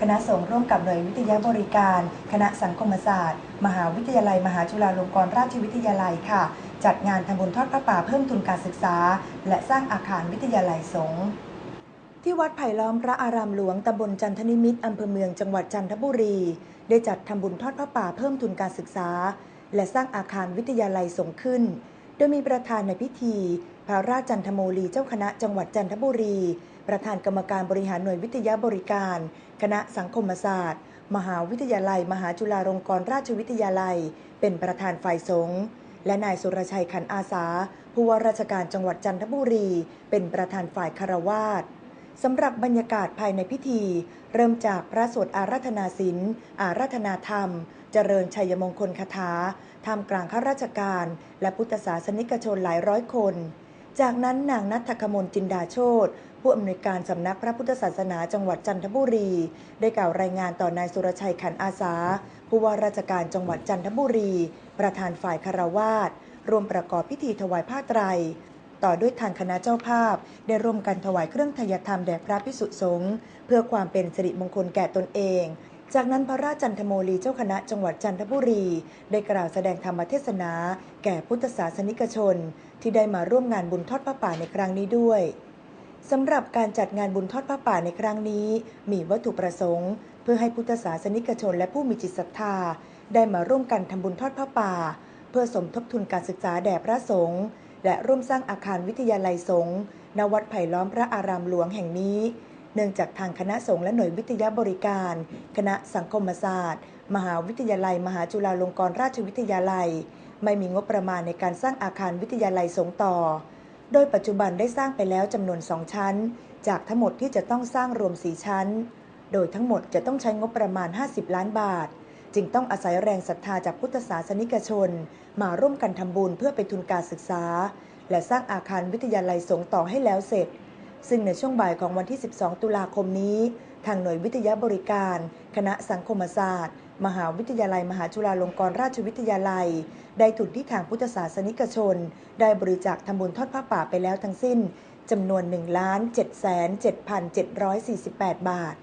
คณะสงฆ์ร่วมกับหน่วยวิทยาบริการ คณะสังคมศาสตร์ มหาวิทยาลัย มหาจุฬาลงกรณราชวิทยาลัยค่ะ จัดงานทำบุญทอดพระป่าเพิ่มทุนการศึกษา และสร้างอาคารวิทยาลัยสงฆ์ที่วัดไผ่ล้อมพระอารามหลวงตำบลจันทนิมิตรอำเภอเมืองจังหวัดจันทบุรี ได้จัดทำบุญทอดพระป่าเพิ่มทุนการศึกษา และสร้างอาคารวิทยาลัยสงฆ์ขึ้น โดยมีประธานในพิธี พระราชจันทโมลีเจ้าคณะจังหวัดจันทบุรี ประธานกรรมการบริหารหน่วยวิทยาบริการ คณะสังคมศาสตร์ มหาวิทยาลัย มหาจุฬาลงกรณราชวิทยาลัย เป็นประธานฝ่ายสงฆ์และนายสุรชัยขันอาสา ผู้ว่าราชการจังหวัดจันทบุรี เป็นประธานฝ่ายคารวาสสำหรับบรรยากาศภายในพิธี เริ่มจากพระสวดอาราธนาศิลป์อาราธนาธรรม เจริญชัยมงคลคาถาท่ามกลางข้าราชการ และพุทธศาสนิกชนหลายร้อยคน จากนั้นนางนัทกมลจินดาโชตผู้อำนวยการสำนักพระพุทธศาสนาจังหวัดจันทบุรี ได้กล่าวรายงานต่อนายสุรชัยขันอาสา ผู้ว่าราชการจังหวัดจันทบุรี ประธานฝ่ายคารวาสรวมประกอบพิธีถวายผ้าไตร ต่อด้วยทางคณะเจ้าภาพ ได้ร่วมกันถวายเครื่องทยธรรมแด่พระพิสุสงฆ์เพื่อความเป็นสิริมงคลแก่ตนเอง จากนั้นพระราชจันทโมลีเจ้าคณะจังหวัดจันทบุรี ได้กล่าวแสดงธรรมเทศนา แก่พุทธศาสนิกชน ที่ได้มาร่วมงานบุญทอดพระป่าในครั้งนี้ด้วยสำหรับการจัดงานบุญทอดพระป่าในครั้งนี้ มีวัตถุประสงค์ เพื่อให้พุทธศาสนิกชนและผู้มีจิตศรัทธา ได้มาร่วมกันทำบุญทอดพระป่า เพื่อสมทบทุนการศึกษาแด่พระสงฆ์และร่วมสร้างอาคารวิทยาลัยสงฆ์ณวัดไผ่ล้อมพระอารามหลวงแห่งนี้ เนื่องจากทางคณะสงฆ์และหน่วยวิทยาบริการ คณะสังคมศาสตร์ มหาวิทยาลัย มหาจุฬาลงกรณราชวิทยาลัย ไม่มีงบประมาณในการสร้างอาคารวิทยาลัยสงฆ์ต่อ โดยปัจจุบันได้สร้างไปแล้วจำนวนสองชั้น จากทั้งหมดที่จะต้องสร้างรวมสีชั้น โดยทั้งหมดจะต้องใช้งบประมาณ 50 ล้านบาท จึงต้องอาศัยแรงศรัทธาจากพุทธศาสนิกชน มาร่วมกันทำบุญเพื่อไปทุนการศึกษา และสร้างอาคารวิทยาลัยสงฆ์ต่อให้แล้วเสร็จ ซึ่งในช่วงบ่ายของวันที่ 12 ตุลาคมนี้ ทางหน่วยวิทยาบริการ คณะสังคมศาสตร์ มหาวิทยาลัย มหาจุฬาลงกรณราชวิทยาลัย ได้ทุนที่ทางพุทธศาสนิกชน ได้บริจาคทำบุญทอดผ้าป่าไปแล้วทั้งสิ้นจำนวน 1 7 7 7 7 4 8 บาท